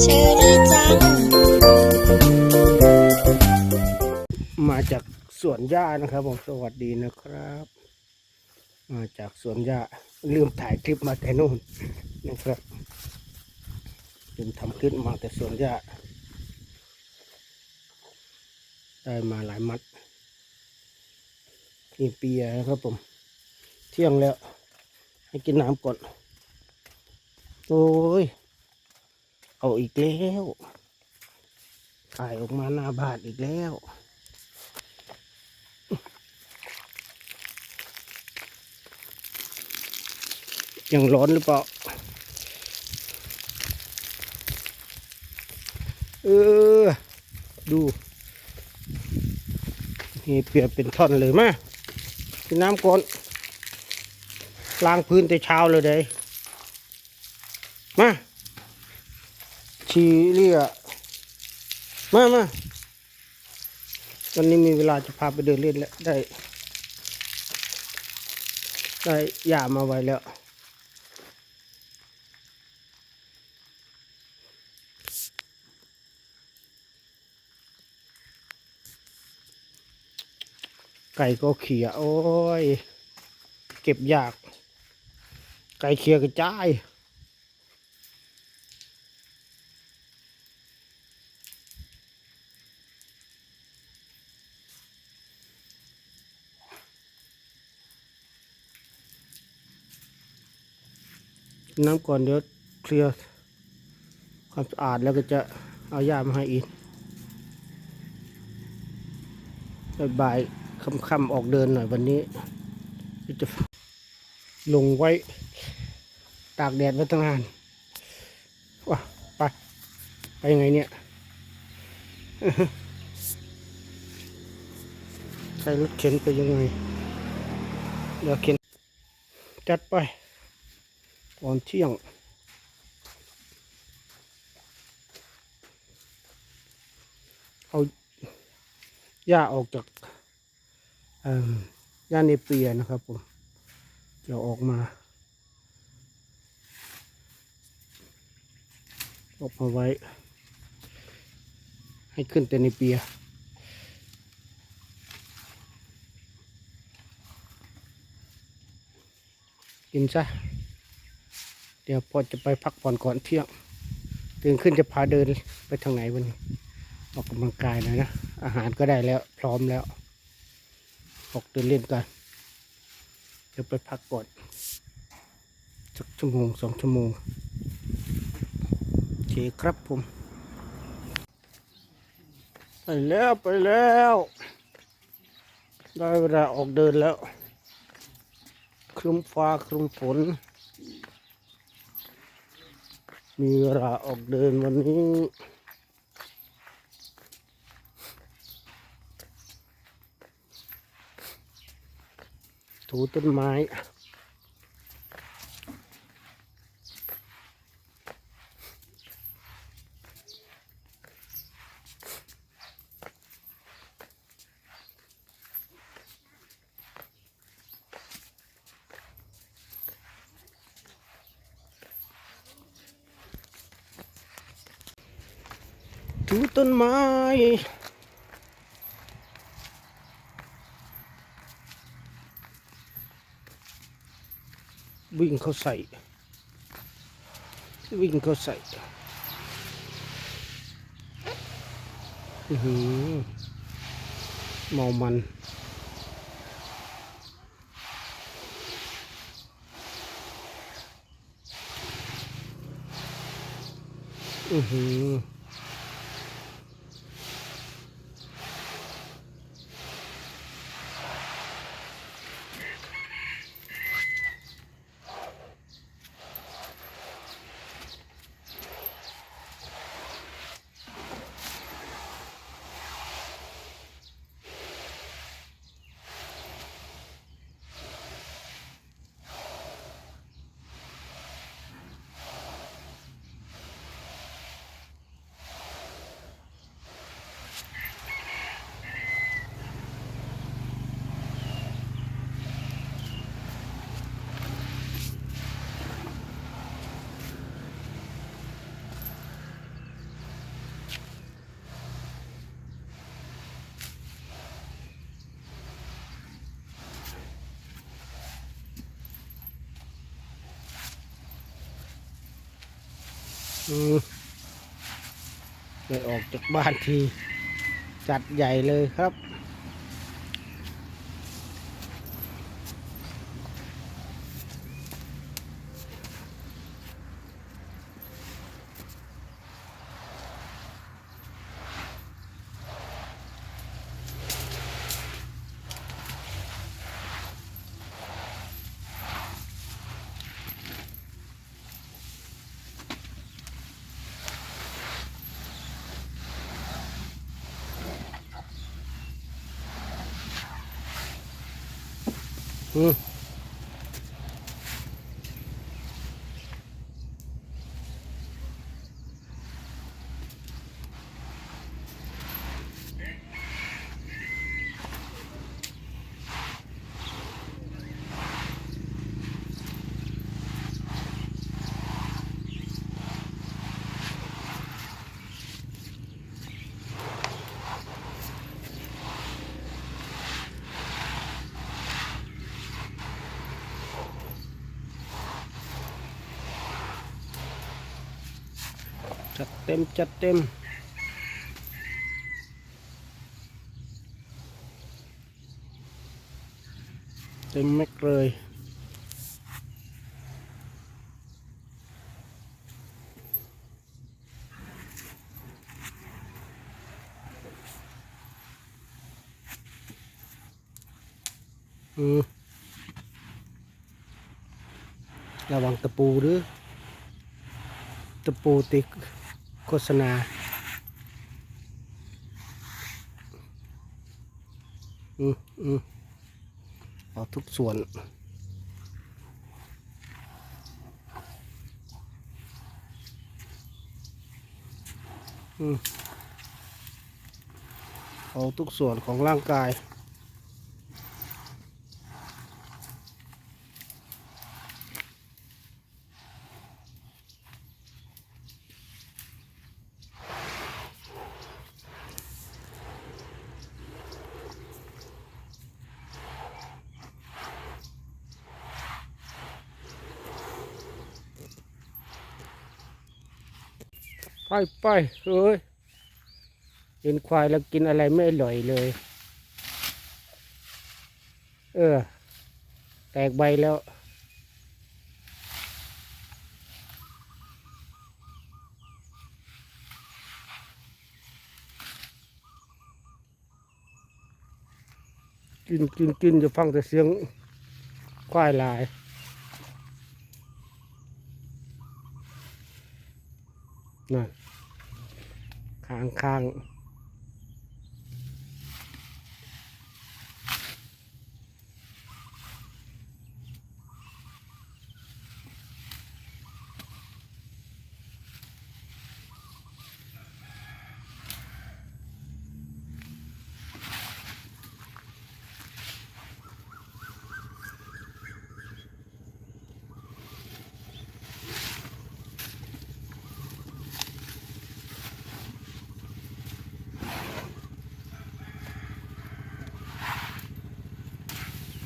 เชอรี่จัง มาจากสวนหญ้านะครับผมสวัสดีนะครับ มาจากสวนหญ้าลืมถ่ายคลิปมาแต่นู่นนะครับลืมทำคลิปมาแต่สวนหญ้าได้มาหลายมัดนี่เปียนะครับผม เที่ยงแล้ว ให้กินน้ำก่อน โอ้ย เอาอีกแล้วถ่ายออกมาหน้าบาทอีกแล้ว ยังร้อนหรือเปล่า เออ ดูนี่เปรียบเป็นท่อนเลยมากินน้ำก่อน ล้างพื้นแต่เช้าเลยเด้มาชีเรียมามาวันนี้มีเวลาจะพาไปเดินเล่นแล้วได้ ได้หยามาไว้แล้วไก่ก็เขียโอ้ย เก็บยาก ไก่เขี่ยกระจายน้ำก่อนเดี๋ยวเคลียร์ความสะอาดแล้วก็จะเอาหญ้ามาให้อีกบ่ายๆค่ำๆออกเดินหน่อยวันนี้จะลงไว้ ตากแดดไว้ตั้งนานว้าไป ไปยังไงเนี่ยใช้รถเข็นไปยังไงเดี๋ยวเข็น จัดไปก่อนเที่ยงเอาหญ้าออกจากหญ้าเนเปียนะครับผมเดี๋ยวออกมา ออกมาไว้ ให้ขึ้นแต่ในเปียกินซะ เดี๋ยวพอจะไปพักผ่อนก่อนเที่ยงตื่นขึ้นจะพาเดินไปทางไหนวันนี้ออกกำลังกายหน่อยนะ อาหารก็ได้แล้วพร้อมแล้ว ออกเดินเล่นกัน เดี๋ยวไปพักก่อนสักชั่วโมงสองชั่วโมง คครับผม ไปแล้วไปแล้ว ได้เวลาออกเดินแล้วครึมฟ้าครึมฝน มีเวลาออกเดินวันนี้ถูต้นไม้ ถูต้นไม้ วิ่งเข้าใส่ วิ่งเข้าใส่อื้อหือเมามัน อือหือ ได้ออกจากบ้านทีจัดใหญ่เลยครับ อื เต็มจัดเต็มเต็มแม็กเลยอืมระวังตะปูหรือตะปูติด โฆษณา อืมอืมเอาทุกส่วน อืมเอาทุกส่วนของร่างกาย ไปไปเอ้ยเห็นควายแล้วกินอะไรไม่อร่อยเลย เออ แตกใบแล้ว กินกินกินจะฟังแต่เสียงควายลายนั่น ข้างข้าง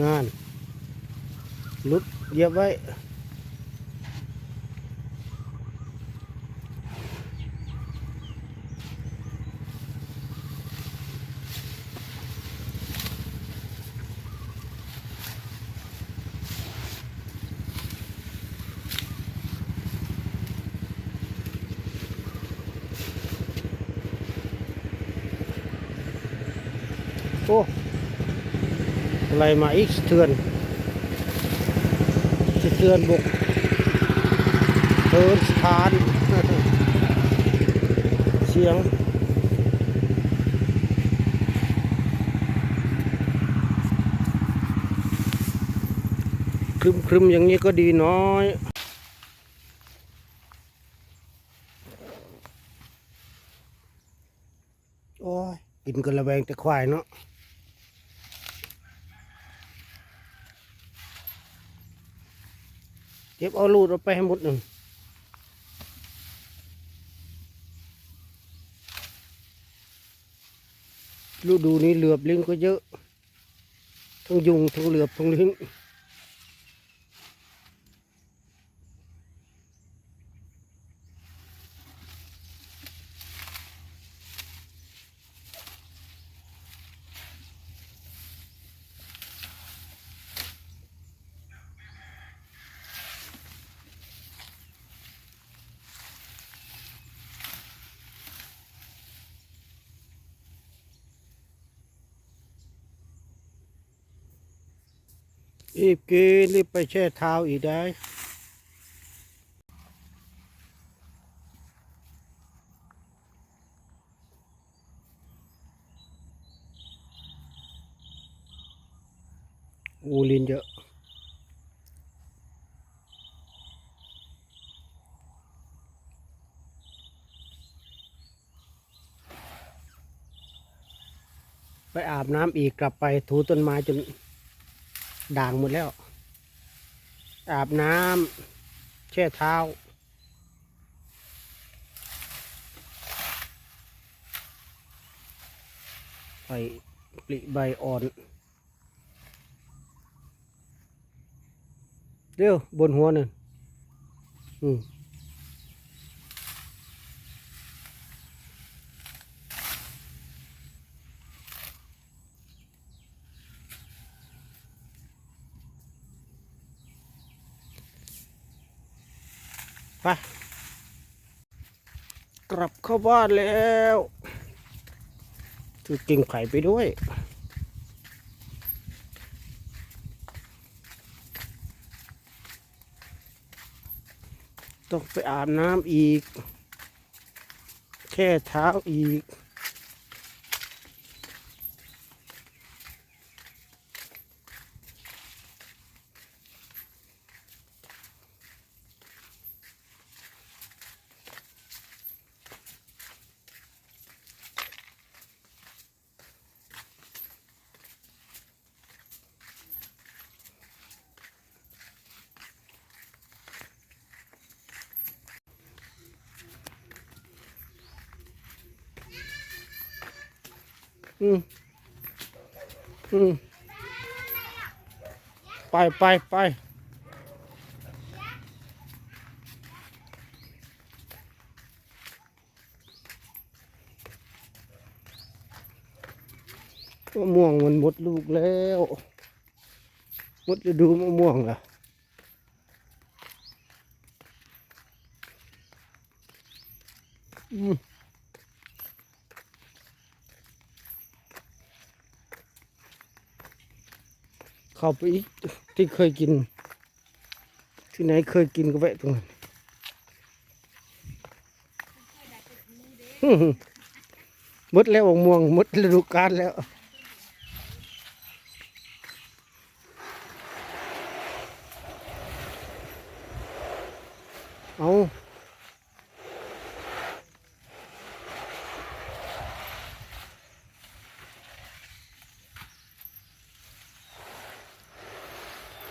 นั่นลุดเยียบไว้ โอ้ อะไรมาอีกสะเทือนสะเทือนบุกเทินสถาน เสียงครึมครึมๆอย่างนี้ก็ดีน้อย โอ้ยกินกันระแวงแต่ควายเนาะ เก็บเอาลูดออกไปให้หมดหนึ่งฤดูนี้เหลือบลิงก็เยอะ ทั้งยุงทั้งเหลือบทั้งลิง รีบกินรีบไปแช่เท้าอีกได้อูลินเยอะไปอาบน้ำอีกกลับไปถูต้นไม้จน ด่างหมดแล้ว อาบน้ำแช่เท้า ไปปลิใบอ่อน เร็ว บนหัวหนึ่งอืม ไปกลับเข้าบ้านแล้วถือกิ่งไผ่ไปด้วย ต้องไปอาบน้ำอีก แค่เท้าอีก อืมอืมไปไปไปมะม่วงมันหมดลูกแล้ว หมดฤดูมะม่วงแล้วอืม เข้าไปอีกที่เคยกิน ที่ไหนเคยกินก็แวะตรงนั้นมดแล้วม่วงมดฤดูกาลแล้วเอา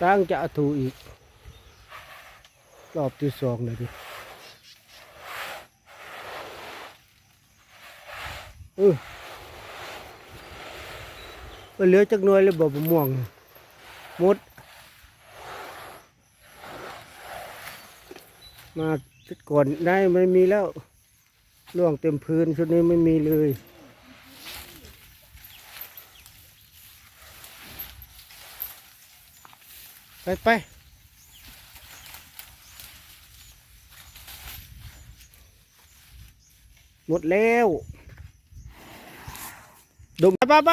ตั้งจะถูอีก รอบที่สองเลยดิเออไปเหลือจักหน่วยเลยบอกม่วงมด มาก่อนได้ไม่มีแล้วล่วงเต็มพื้นชุดนี้ไม่มีเลย ไปไปหมดแล้วดมไปไปไป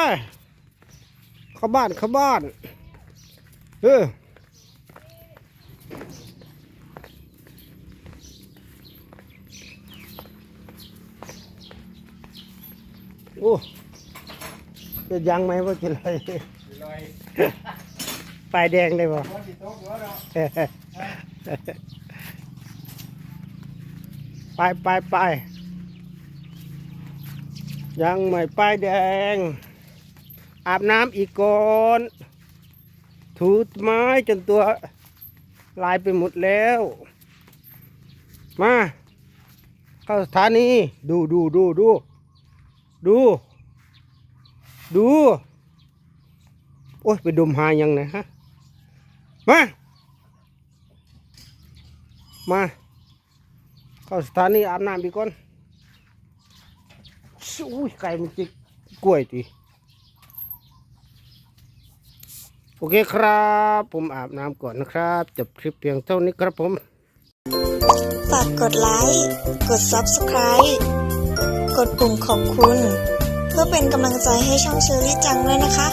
เข้าบ้านเข้าบ้าน เออโอ้จะยังไหมว่าจะไร ปลายแดงได้ป่ไปไปไปยังไม่ป้ายแดง อาบน้ำอีกก่อนถูไม้จนตัวลายไปหมดแล้ว มา เข้าสถานี ดูดูดูดูดู ดู โอ้ยไปดมหายังไงฮะ มา มา เข้าสถานีอาบน้ำดีก่อนอุ้ยไก่มันจิกกล้วยตีโอเคครับ ผมอาบน้ำก่อนนะครับ จบคลิปเพียงเท่านี้ครับผม ฝากกดไลค์ กด Subscribe กดปุ่มขอบคุณ เพื่อเป็นกำลังใจให้ช่องเชอรี่จังด้วยนะคะ